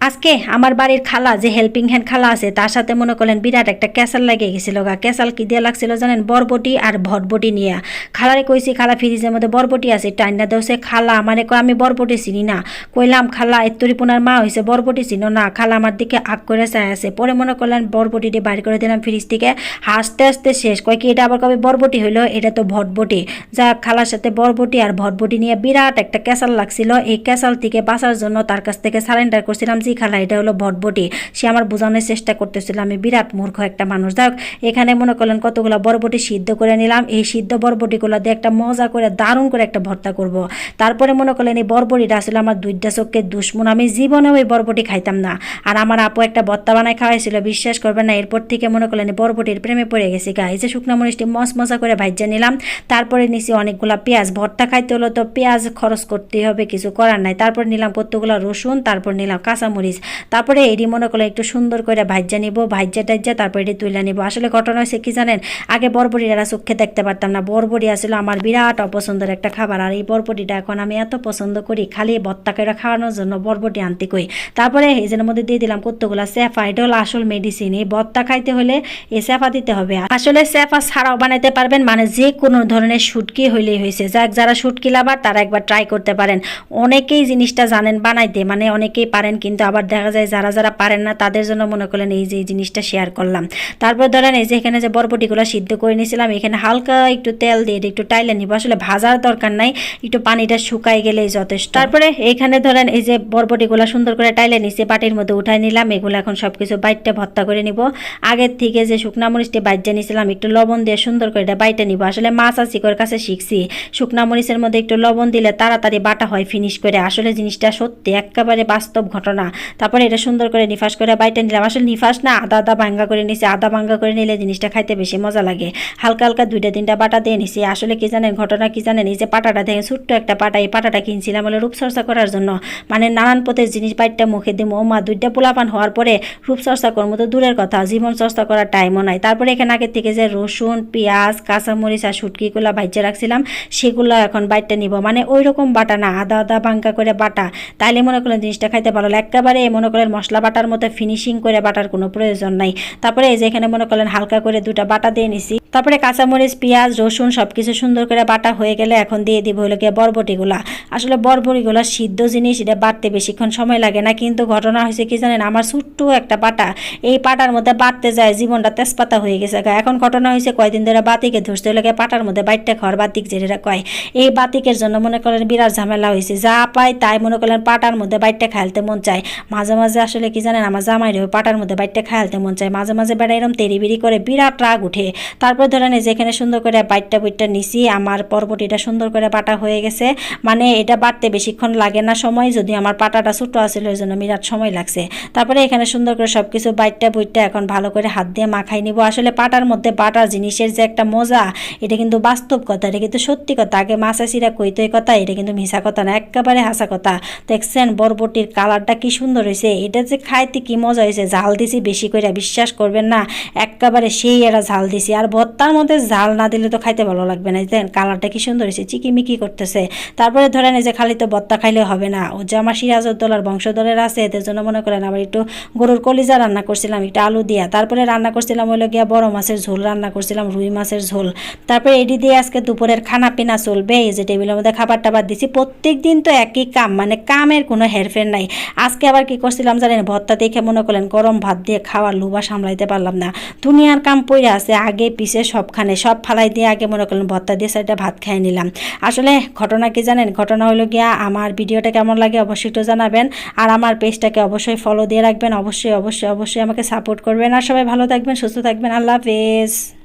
আজকে আমার বাড়ির খালা যে হেল্পিং হ্যান্ড খালা আছে, তার সাথে মনে করলেন বিরাট একটা ক্যাসাল লাগে গেছিল গা। ক্যাসাল কি দিয়ে লাগছিল জানেন? বরবটি আর ভটবটি নিয়ে। খালারে কইছি, খালা ফ্রিজের মধ্যে বরবটি আছে, টাইনা দেওছে। খালা মানে আমি বরবটি চিনি না। কইলাম, খালা, এত্তরি পুনার মা হয়েছে বরবটি চিনো না। খালা, আমার দিকে আগ করে চাই আছে। পরে মনে করলেন, বরবটিটি বাইর করে দিলাম ফ্রিজ থেকে। হাসতে হাসতে শেষ। কয় কি, এটা আবার কবে বরবটি হইল? এটা তো ভটবটি। যা খালার সাথে বরবটি আর ভটবটি নিয়ে বিরাট একটা ক্যাসাল লাগছিল। এই ক্যাসাল থেকে বাঁচার জন্য তার কাছ থেকে সারেন্ডার করছিলাম জি খালা, এটা হলো ভটবটি সে আমার বোঝানোর চেষ্টা করতেছিল, আমি বিরাট মূর্খ একটা মানুষ। যাই এখানে মনে করলেন কতগুলো বরবটি সিদ্ধ করে নিলাম। এই সিদ্ধ বরবটিগুলো দিয়ে একটা মজা করে, দারুণ করে একটা ভর্তা করব। তারপরে মনে করলেন এই বরবটিটা আসলে আমার দুইটা চোখকে দুশ্মন, আমি জীবনেও এই বরবটি খাইতাম না। আর আমার আপু একটা ভর্তা বানায় খাওয়াইছিল, বিশ্বাস করবেন না, এরপর থেকে মনে করলেন বরবটির প্রেমে পড়ে গেছি গা। এই যে শুকনো মরিচটি মস মজা করে ভাজ্যা নিলাম, তারপরে নিছি অনেকগুলা পেঁয়াজ। ভর্তা খাইতে হলো তো পেঁয়াজ খরচ করতে হবে, কিছু করার নাই। তারপর নিলাম কতগুলো রসুন, তারপর নিলাম কাঁচামরিচ। তারপরে এটি মনে করলে একটু সুন্দর করে ভাজ্যা নিব ভাজ্যা টাজ্যা তারপরে এটি তুলে নিব। আসলে ঘটনা হয়েছে কি জানেন? আগে বরবটিটা চোখে দেখতে পারতাম না। বরবটি আসলে আমার বিরাট অপছন্দের একটা খাবার। আর এই বরবটিটা এখন আমি এত পছন্দ করি, খালি ভর্তা করে খাওয়ানোর জন্য বরবটি আনতে কই। তারপরে এই যে মধ্যে দিয়ে দিলাম কতগুলো স্যাফা এটা হলো আসল মেডিসিন এই ভর্তা খাইতে হলে এই স্যাফা দিতে হবে। আসলে স্যাফা ছাড়াও বানাইতে পারবেন মানে যে কোনো ধরনের শুটকি হইলেই হয়েছে। যাক, যারা শুটকি লাভার, তারা একবার ট্রাই করতে পারেন। অনেকেই জিনিসটা জানেন বানাইতে মানে অনেকেই পারেন, কিন্তু আবার দেখা যায় যারা যারা পারেন না, তাদের জন্য মনে করলেন এই যে এই জিনিসটা শেয়ার করলাম। তারপর ধরেন এই যে এখানে যে বরবটিগুলো সিদ্ধ করে নিয়েছিলাম, এখানে হালকা একটু তেল দিয়ে একটু টাইলে নিব। আসলে ভাজার দরকার নাই, একটু পানিটা শুকাই গেলেই যথেষ্ট। তারপরে এখানে ধরেন এই যে বরবটিগুলো সুন্দর করে টাইলে নিচে বাটির মধ্যে উঠাই নিলাম, এগুলো এখন সব কিছু বাইটটা ভর্তা করে নিব। আগের থেকে যে শুকনা মরিচটি বাইজা নিয়েছিলাম, একটু লবণ দিয়ে সুন্দর করে এটা বাইটে নিব। আসলে মাছ আসিকর কাছে শিখছি, শুকনা মরিচের মধ্যে একটু লবণ দিলে তাড়াতাড়ি বাটা হয় ফিনিশ করে। আসলে জিনিসটা সত্যি একেবারে বাস্তব ঘটনা। তারপরে এটা সুন্দর করে নিফাস করে বাইটে নিলাম। আসলে নিফাস না, আদা আদা ভাঙ্গা করে নিছি। আদা ভাঙ্গা করে নিলে জিনিসটা খাইতে বেশি মজা লাগে। হালকা হালকা দুইটা, তিনটা বাটা দিয়ে নিছি। আসলে কি জানেন, ঘটনা কি জানেন, এই যে পাটাটা দেখেন, ছোট্ট একটা পাটা, এই পাটাটা কিনছিলাম বলে রূপচর্চা করার জন্য। মানে নানান পথের জিনিস বাইটটা মুখে ও মা দুইটা পোলাপান হওয়ার পরে রূপচর্চা করব তো দূরের কথা, জীবন চর্চা করার টাইমও নাই। তারপরে এখানে আগের থেকে যে রসুন, পেঁয়াজ, কাঁচামরিচ আর শুটকিগুলো ভাইজে রাখছিলাম, সেগুলো এখন বাইটটা নিব। মানে ওই রকম বাটা না, আদা আদা ভাঙ্গা করে বাটা। তাইলে মনে করলেন জিনিসটা খাইতে ভালো লাগে। একেবারে মনে করলেন মশলা বাটার মতো ফিনিশিং করে বাটার কোনো প্রয়োজন নাই। তারপরে এই যে এখানে মনে করলেন হালকা করে দুটা বাটা দিয়ে নিছি। তারপরে কাঁচামরিচ, পেঁয়াজ, রসুন সব কিছু সুন্দর করে বাটা হয়ে গেলে এখন দিয়ে দিব হলো গিয়ে বরবটিগুলা। আসলে বরবটিগুলা সিদ্ধ জিনিস, এটা বাটতে বেশিক্ষণ সময় লাগে না, কিন্তু ঘটনা হয়েছে কি জানেন, আমার ছোট্ট একটা পাটা এই পাটার মধ্যে বাটতে যায়, জীবনটা তেজপাতা হয়ে গেছে এখন ঘটনা হয়েছে কয়দিন ধরে বাতিকে ধরতে লাগে পাটার মধ্যে বাইটটা খাওয়ার বাতিক যেটা কয়, এই বাতিকের জন্য মনে করেন বিরাট ঝামেলা হয়েছে। যা পায় তাই মনে করলেন পাটার মধ্যে বাইটটা খাইলতে মন চায়। মাঝে মাঝে আসলে কি জানেন, আমার জামাই রে পাটার মধ্যে বাইটটা খাইলতে মন চায়। মাঝে মাঝে বেড়া এরম তেরি বিড়ি করে বিরাট রাগ উঠে। তারপর ধরেন এই যে এখানে সুন্দর করে বাইটটা বুইটটা নিছি, আমার পর্বটিটা সুন্দর করে বাটা হয়ে গেছে। মানে এটা বাড়তে বেশিক্ষণ লাগে না সময়, যদি আমার পাটাটা ছোটো আছিল, ওই জন্য বিরাট সময় লাগছে। তারপরে এখানে সুন্দর করে সব কিছু বাইটটা বুইটটা এখন ভালো করে হাত দিয়ে মাখাই নিব। আসলে পাটার মধ্যে বাটার জিনিসের যে একটা মজা, এটা কিন্তু বাস্তব কথা, এটা কিন্তু সত্যি কথা। আগে মাছাসিরা কইতই কথা, এটা কিন্তু মিশা কথা না, একেবারে হাসা কথা। দেখছেন, বরবটির কালারটা কি সুন্দর হয়েছে। এটা যে খাইতে কি মজা হয়েছে, ঝাল দিছি, বেশি করে বিশ্বাস করবেন না একেবারে সেই এরা ঝাল দিছি। আর ভর্তার মধ্যে ঝাল না দিলে তো খাইতে ভালো লাগবে না। দেখেন কালারটা কি সুন্দর হয়েছে, চিকিমিকি করতেছে। তারপরে ধরেন এই যে খালি তো ভর্তা খাইলে হবে না। ও যে আমার সিরাজউদ্দৌলার বংশধরের আছে, এদের জন্য মনে করেন আবার একটু গরুর কলিজা রান্না করছিলাম, একটু আলু দিয়া। তারপরে রান্না করছিলাম হলো গিয়া বড় মাছের ঝোল, রান্না করছিলাম রুই মাছের ঝোল। তারপরে এডি দিয়ে আজকে দুপুরের খানা পিনা চলবে। এই যে টেবিলের মধ্যে খাবার টাবার দিছি। প্রত্যেক দিন তো একই কাম মানে কামের কোনো হেরফের নাই। আজকে আবার কি করছিলাম জানেন? ভর্তা দেখে মনে করলেন গরম ভাত দিয়ে খাওয়ার লুবা সামলাইতে পারলাম না। দুনিয়ার কাম পড়ে আছে, আগে পিছে সবখানে, সব ফালাই দিয়ে আগে মনে করলেন ভর্তা দিয়ে সাইডটা ভাত খেয়ে নিলাম। আসলে ঘটনা কি জানেন? ঘটনা হলো গিয়া আমার ভিডিওটা কেমন লাগে অবশ্যই একটু জানাবেন, আর আমার পেজটাকে অবশ্যই ফলো দিয়ে রাখবেন। অবশ্যই অবশ্যই অবশ্যই আমাকে সাপোর্ট করবেন। আর সবাই ভালো থাকবেন, সুস্থ থাকবেন। আল্লাহ হাফেজ।